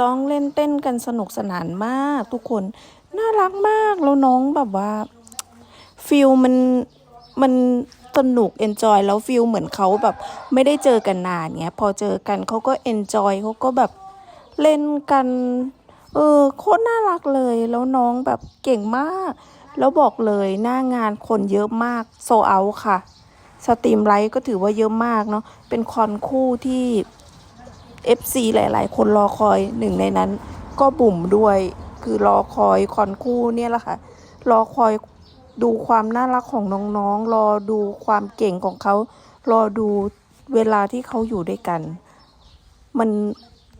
ร้องเล่นเต้นกันสนุกสนานมากทุกคน น่ารักมากแล้วน้องแบบว่าฟิลมันมันสนุกเอนจอยแล้วฟิลเหมือนเขาแบบไม่ได้เจอกันนานเงี้ยพอเจอกันเขาก็เอนจอยเขาก็แบบเล่นกัน เออโคตรน่ารักเลย แล้วน้องแบบเก่งมาก แล้วบอกเลยหน้างานคนเยอะมากโซเอาค่ะ สตรีมไลท์ก็ถือว่าเยอะมากเนาะเป็นคอนคู่ที่ FC หลาย ๆ คนรอคอยหนึ่งในนั้น ก็บุ๋มด้วย คือรอคอยคอนคู่เนี่ยแหละค่ะ รอคอยดูความน่ารักของน้องๆ รอดูความเก่งของเขา รอดูเวลาที่เขาอยู่ด้วยกัน มัน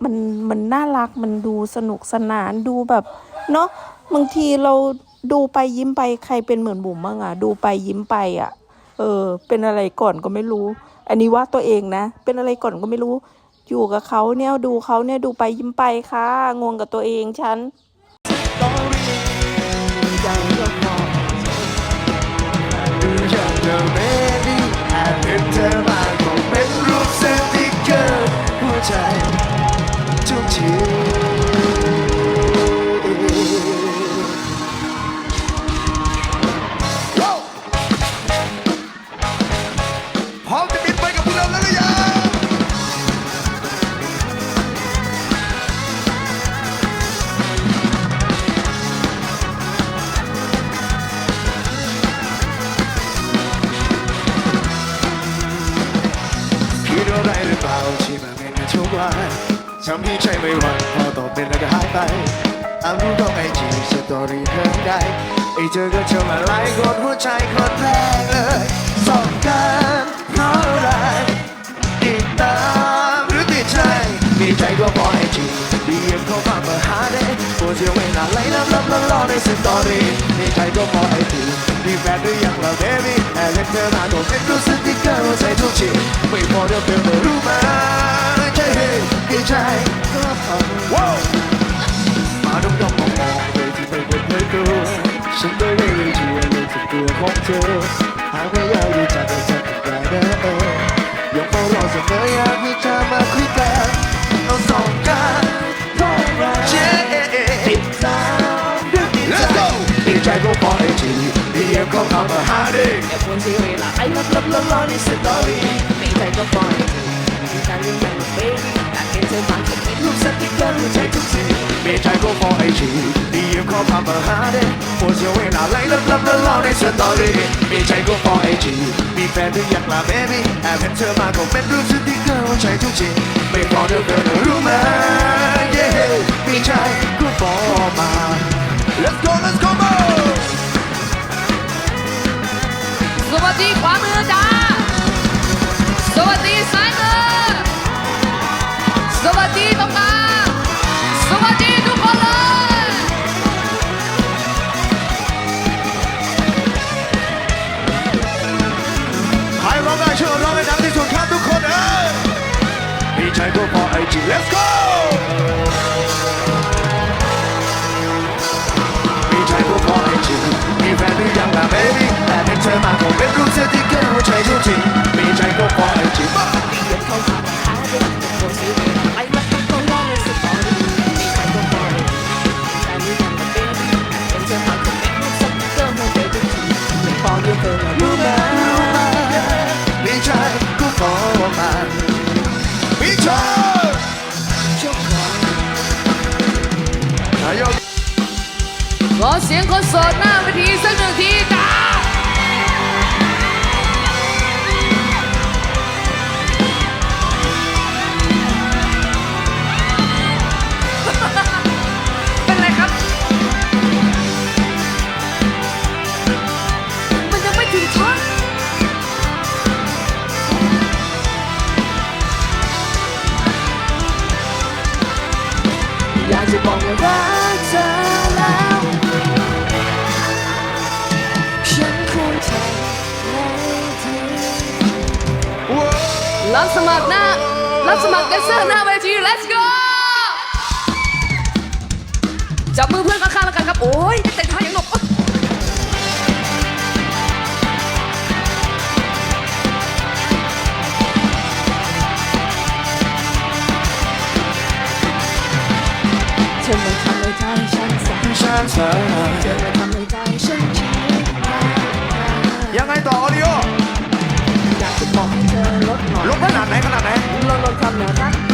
มันมันน่ารักมันดูสนุกสนานดูแบบเนาะบางทีเราดูไปยิ้มไปใครเป็นเหมือนบุ๋มบ้างอะดูไปยิ้มไปอะเออ เป็นอะไรก่อนก็ไม่รู้ อันนี้ว่าตัวเองนะ เป็นอะไรก่อนก็ไม่รู้ อยู่กับเขาเนี่ยดูเขาเนี่ยดูไปยิ้มไปค่ะ งงกับตัวเองฉันเดอะเบบี้แอบเห็นเธอมาคงเป็นรูปสติกเกอร์หัวใจทุกที ทำให้ใจไม่หวั่นพอตกเป็นแล้วก็หายไปอานรูปของไอจีสตอรี่เธอได้ไอเจอก็เธอมาไล่กดหัวใจคนแรกเลยสองกันเพราะอะไรติดตามหรือติดใจมีใจก็พอไอจีดีเอ็มเขามาเมื่อหาได้ปวดเสียเวลาไล่ลับลับล้อในสตอรี่มีใจก็พอไอจีมีแฟนหรือยังล่ะ baby แอบเล่นเธอมาโดนเป็นรู้สติกเกอร์ใส่ทุกทีไม่พอเดี๋ยวเธอไม่รู้มาใสึกตัวของเธอหากไม่อยากรู้จักก็จะติดใจนะเออยังเฝ้ารอเสมออยากให้ เธอมาคุยกันเอาสองกันเท่าเรื่องไอจีดีเอ็มเข้ามาหาดิแต่คนที่เบลล้อล้อในสตอรี่ไม่ใจก็ปล่อยารเลี้ยงแมวเบบี้อยากเห็นเธอฟังผมเป็นรูปสติกเกอร์หัวใจทุกทีมีใจก็พอไอจีดีเอ็มเข้ามาหาดิปวดเสียเวลาไล่ลับลับล้อล้อในสตอรี่มีใจก็พอไอจีมีแฟนหรือยังล่ะ baby แอบเห็นเธอมาก็เป็นรูปสติ๊กเกอร์หัวใจทุกทีไม่พอเดี๋ยวเธอจะรู้ไหม yeah มีใจก็พอมา let's go let's go mo ขอเสียงคนโสดหน้าเวทีสักหนึ่งที รับสมัครหน้า รับสมัครกันเสื้อหน้าเวที let's go จับมือเพื่อนข้างๆแล้วกันครับ โอ้ยแต่ท่ายังหนกเธอมาทำให้ใจฉันสั่น Now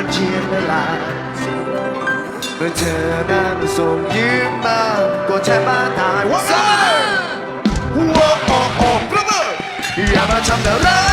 ันเชียนเวลาเมื่อเธอนั้นส่งยิ้มมาก็แทบไมาตายว้าวโอ้โอ้ประเมินอย่ามาทำแต่ร้า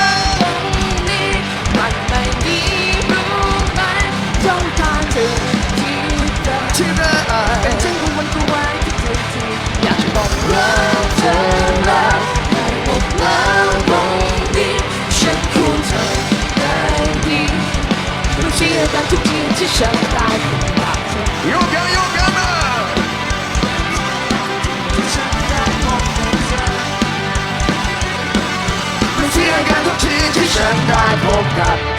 oh God.